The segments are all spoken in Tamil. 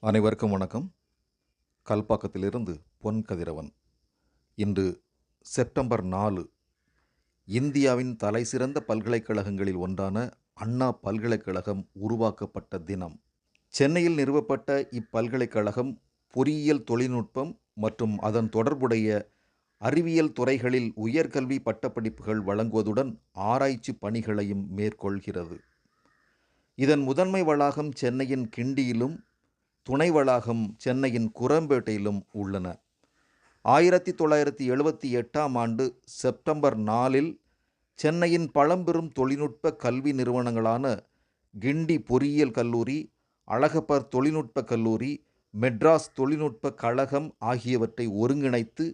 அனைவருக்கும் வணக்கம். கல்பாக்கத்திலிருந்து பொன் கதிரவன் இன்று செப்டம்பர் நாலு இந்தியாவின் தலைசிறந்த பல்கலைக்கழகங்களில் ஒன்றான அண்ணா பல்கலைக்கழகம் உருவாக்கப்பட்ட தினம். சென்னையில் நிறுவப்பட்ட இப்பல்கலைக்கழகம் பொறியியல் தொழில்நுட்பம் மற்றும் அதன் தொடர்புடைய அறிவியல் துறைகளில் உயர்கல்வி பட்டப்படிப்புகள் வழங்குவதுடன் ஆராய்ச்சி பணிகளையும் மேற்கொள்கிறது. இதன் முதன்மை வளாகம் சென்னையின் கிண்டியிலும் துணை வளாகம் சென்னையின் குரம்பேட்டையிலும் உள்ளன. ஆயிரத்தி தொள்ளாயிரத்தி எழுபத்தி எட்டாம் ஆண்டு செப்டம்பர் நாலில் சென்னையின் பழம்பெரும் தொழில்நுட்ப கல்வி நிறுவனங்களான கிண்டி பொறியியல் கல்லூரி அழகப்பர் தொழில்நுட்ப கல்லூரி மெட்ராஸ் தொழில்நுட்ப கழகம் ஆகியவற்றை ஒருங்கிணைத்து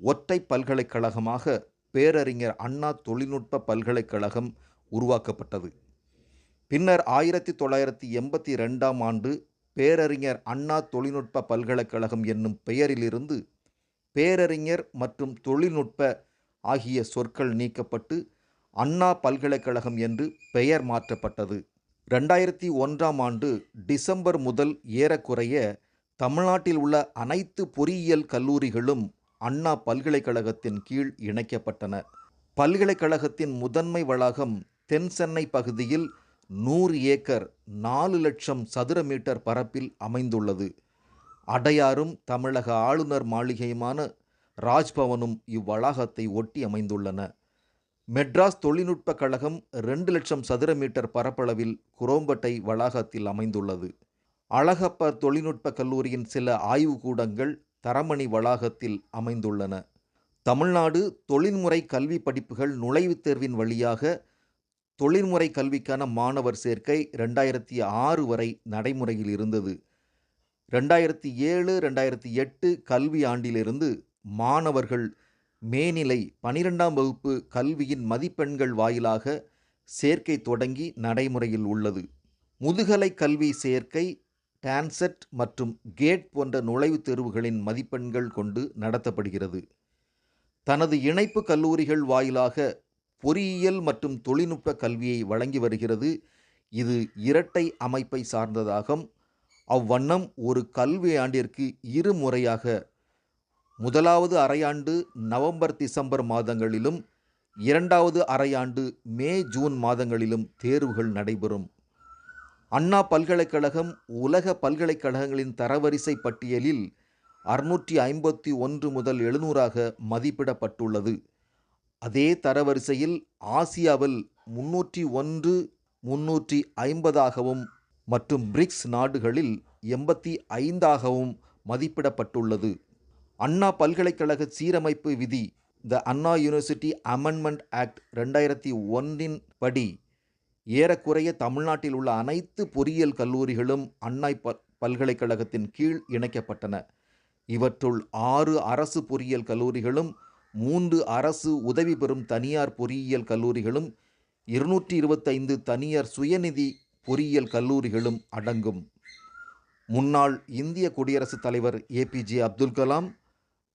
ஒற்றை பல்கலைக்கழகமாக பேரறிஞர் அண்ணா தொழில்நுட்ப பல்கலைக்கழகம் உருவாக்கப்பட்டது. பின்னர் ஆயிரத்தி தொள்ளாயிரத்தி எண்பத்தி ரெண்டாம் ஆண்டு பேரறிஞர் அண்ணா தொழில்நுட்ப பல்கலைக்கழகம் என்னும் பெயரிலிருந்து பேரறிஞர் மற்றும் தொழில்நுட்ப ஆகிய சொற்கள் நீக்கப்பட்டு அண்ணா பல்கலைக்கழகம் என்று பெயர் மாற்றப்பட்டது. ரெண்டாயிரத்தி ஒன்றாம் ஆண்டு டிசம்பர் முதல் ஏறக்குறைய தமிழ்நாட்டில் உள்ள அனைத்து பொறியியல் கல்லூரிகளும் அண்ணா பல்கலைக்கழகத்தின் கீழ் இணைக்கப்பட்டன. பல்கலைக்கழகத்தின் முதன்மை வளாகம் தென் சென்னை பகுதியில் நூறு ஏக்கர் நாலு லட்சம் சதுர மீட்டர் பரப்பில் அமைந்துள்ளது. அடையாறும் தமிழக ஆளுநர் மாளிகையுமான ராஜ்பவனும் இவ்வளாகத்தை ஒட்டி அமைந்துள்ளன. மெட்ராஸ் தொழில்நுட்ப கழகம் ரெண்டு லட்சம் சதுர மீட்டர் பரப்பளவில் குரோம்பட்டை வளாகத்தில் அமைந்துள்ளது. அழகப்பர் தொழில்நுட்ப கல்லூரியின் சில ஆய்வுக்கூடங்கள் தரமணி வளாகத்தில் அமைந்துள்ளன. தமிழ்நாடு தொழில்முறை கல்வி படிப்புகள் நுழைவுத் தேர்வின் வழியாக தொழில்முறை கல்விக்கான மாணவர் சேர்க்கை ரெண்டாயிரத்தி ஆறு வரை நடைமுறையில் இருந்தது. ரெண்டாயிரத்தி ஏழு ரெண்டாயிரத்தி எட்டு கல்வி ஆண்டிலிருந்து மாணவர்கள் மேநிலை பனிரெண்டாம் வகுப்பு கல்வியின் மதிப்பெண்கள் வாயிலாக சேர்க்கை தொடங்கி நடைமுறையில் உள்ளது. முதுகலை கல்வி சேர்க்கை டான்செட் மற்றும் கேட் போன்ற நுழைவுத் தேர்வுகளின் மதிப்பெண்கள் கொண்டு நடத்தப்படுகிறது. தனது இணைப்பு கல்லூரிகள் வாயிலாக பொறியியல் மற்றும் தொழில்நுட்ப கல்வியை வழங்கி வருகிறது. இது இரட்டை அமைப்பை சார்ந்ததாகும். அவ்வண்ணம் ஒரு கல்வி ஆண்டிற்கு இரு முறையாக முதலாவது அரையாண்டு நவம்பர் டிசம்பர் மாதங்களிலும் இரண்டாவது அரையாண்டு மே ஜூன் மாதங்களிலும் தேர்வுகள் நடைபெறும். அண்ணா பல்கலைக்கழகம் உலக பல்கலைக்கழகங்களின் தரவரிசை பட்டியலில் அறுநூற்றி ஐம்பத்தி ஒன்று முதல் எழுநூறாக மதிப்பிடப்பட்டுள்ளது. அதே தரவரிசையில் ஆசியாவில் முன்னூற்றி ஒன்று முன்னூற்றி ஐம்பதாகவும் மற்றும் பிரிக்ஸ் நாடுகளில் எண்பத்தி ஐந்தாகவும் மதிப்பிடப்பட்டுள்ளது. அண்ணா பல்கலைக்கழக சீரமைப்பு விதி the Anna university amendment act ரெண்டாயிரத்தி ஒன்றின் படி ஏறக்குறைய தமிழ்நாட்டில் உள்ள அனைத்து பொறியியல் கல்லூரிகளும் அண்ணா ப பல்கலைக்கழகத்தின் கீழ் இணைக்கப்பட்டன. இவற்றுள் ஆறு அரசு பொறியியல் கல்லூரிகளும் மூன்று அரசு உதவி பெறும் தனியார் பொறியியல் கல்லூரிகளும் இருநூற்றி இருபத்தைந்து தனியார் சுயநிதி பொறியியல் கல்லூரிகளும் அடங்கும். முன்னாள் இந்திய குடியரசுத் தலைவர் ஏபிஜே அப்துல் கலாம்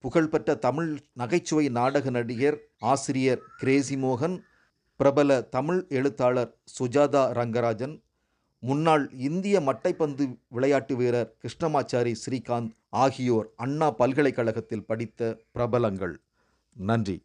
புகழ்பெற்ற தமிழ் நகைச்சுவை நாடக நடிகர் ஆசிரியர் கிரேசி மோகன் பிரபல தமிழ் எழுத்தாளர் சுஜாதா ரங்கராஜன் முன்னாள் இந்திய மட்டைப்பந்து விளையாட்டு வீரர் கிருஷ்ணமாச்சாரி ஸ்ரீகாந்த் ஆகியோர் அண்ணா பல்கலைக்கழகத்தில் படித்த பிரபலங்கள். நன்றி.